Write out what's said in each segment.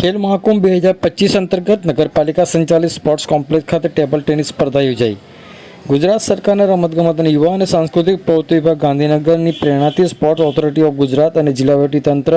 ખેલ મહાકુંભ બે હજાર પચીસ અંતર્ગત નગરપાલિકા સંચાલિત સ્પોર્ટ્સ કોમ્પ્લેક્સ ખાતે ટેબલ ટેનિસ સ્પર્ધા યોજાઈ. ગુજરાત સરકારના રમતગમત અને યુવા અને સાંસ્કૃતિક પ્રવૃત્તિ વિભાગ ગાંધીનગરની પ્રેરણાથી સ્પોર્ટ્સ ઓથોરિટી ઓફ ગુજરાત અને જિલ્લા તંત્ર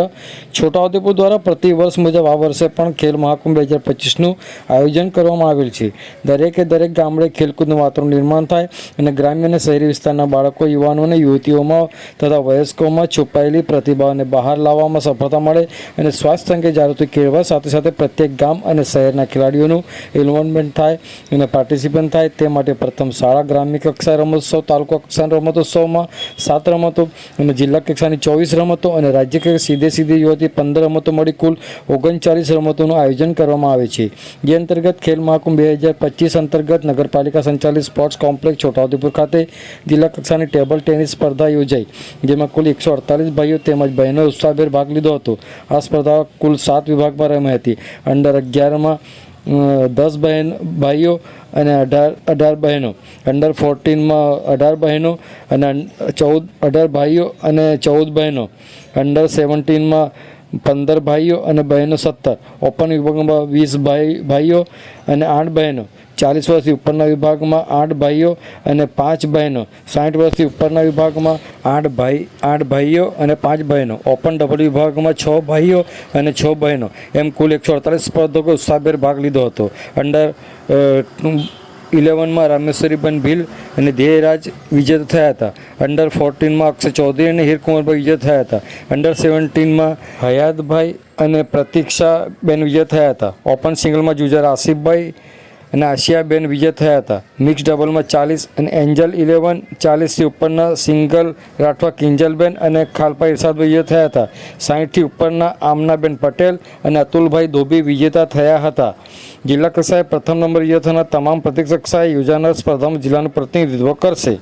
છોટાઉદેપુર દ્વારા પ્રતિ વર્ષ મુજબ આ વર્ષે પણ ખેલ મહાકુંભ બે હજાર પચીસનું આયોજન કરવામાં આવેલ છે. દરેકે દરેક ગામડે ખેલકૂદનું વાતાવરણ નિર્માણ થાય અને ગ્રામ્ય અને શહેરી વિસ્તારના બાળકો, યુવાનો અને યુવતીઓમાં તથા વયસ્કોમાં છુપાયેલી પ્રતિભાઓને બહાર લાવવામાં સફળતા મળે અને સ્વાસ્થ્ય અંગે જાગૃતિ કેળવા સાથે સાથે પ્રત્યેક ગામ અને શહેરના ખેલાડીઓનું ઇન્વોલ્વમેન્ટ થાય અને પાર્ટિસિપન્ટ થાય તે માટે પ્રથમ શાળા ગ્રામ્ય કક્ષાએ રમતોત્સવ તાલુકા કક્ષાના રમતોત્સવમાં સાત રમતો અને જિલ્લા કક્ષાની ચોવીસ રમતો અને રાજ્ય કક્ષા સીધે સીધી યુવતી પંદર રમતો મળી કુલ ઓગણચાલીસ રમતોનું આયોજન કરવામાં આવે છે. જે અંતર્ગત ખેલ મહાકુંભ બે હજાર પચીસ અંતર્ગત નગરપાલિકા સંચાલિત સ્પોર્ટ્સ કોમ્પ્લેક્સ છોટાઉદેપુર ખાતે જિલ્લા કક્ષાની ટેબલ ટેનિસ સ્પર્ધા યોજાઈ, જેમાં કુલ એકસો અડતાલીસ ભાઈઓ તેમજ બહેનોએ ઉત્સાહભેર ભાગ લીધો હતો. આ સ્પર્ધા કુલ સાત વિભાગમાં રમાઈ હતી. અંડર અગિયારમાં દસ બહેન, ભાઈઓ અને અઢાર અઢાર બહેનો. અંડર ફોર્ટીનમાં અઢાર બહેનો અને ચૌદ, અઢાર ભાઈઓ અને ચૌદ બહેનો. અંડર સેવન્ટીનમાં પંદર ભાઈઓ અને બહેનો સત્તર. ઓપન વિભાગમાં વીસ ભાઈ, ભાઈઓ અને આઠ બહેનો. ચાલીસ વર્ષથી ઉપરના વિભાગમાં આઠ ભાઈઓ અને પાંચ બહેનો. સાઠ વર્ષથી ઉપરના વિભાગમાં આઠ ભાઈ, આઠ ભાઈઓ અને પાંચ બહેનો. ઓપન ડબલ વિભાગમાં છ ભાઈઓ અને છ બહેનો. એમ કુલ એકસો અડતાલીસ સ્પર્ધકો ઉત્સાહભેર ભાગ લીધો હતો. અંડર ઇલેવનમાં રામેશ્વરીબેન ભીલ અને ધ્યેયરાજ વિજેતા થયા હતા. અંડર ફોર્ટીનમાં અક્ષય ચૌધરી અને હીરકુમારભાઈ વિજેતા થયા હતા. અંડર સેવન્ટીનમાં હયાતભાઈ અને પ્રતીક્ષાબેન વિજય થયા હતા. ઓપન સિંગલમાં જુજાર આસિફભાઈ અને આશિયાબેન વિજય થયા હતા. મિક્સ ડબલમાં ચાલીસ અને એન્જલ ઇલેવન ચાલીસથી ઉપરના સિંગલ રાઠવા કિંજલબેન અને ખાલપા ઇરશાદભાઈ વિજય થયા હતા. સાહીઠથી ઉપરના આમનાબેન પટેલ અને અતુલભાઈ ધોબી વિજેતા થયા હતા. જિલ્લા કક્ષાએ પ્રથમ નંબર વિજય થનાર તમામ પ્રતિક્ષક કક્ષાએ યોજાનાર સ્પર્ધામાં જિલ્લાનું પ્રતિનિધિત્વ કરશે.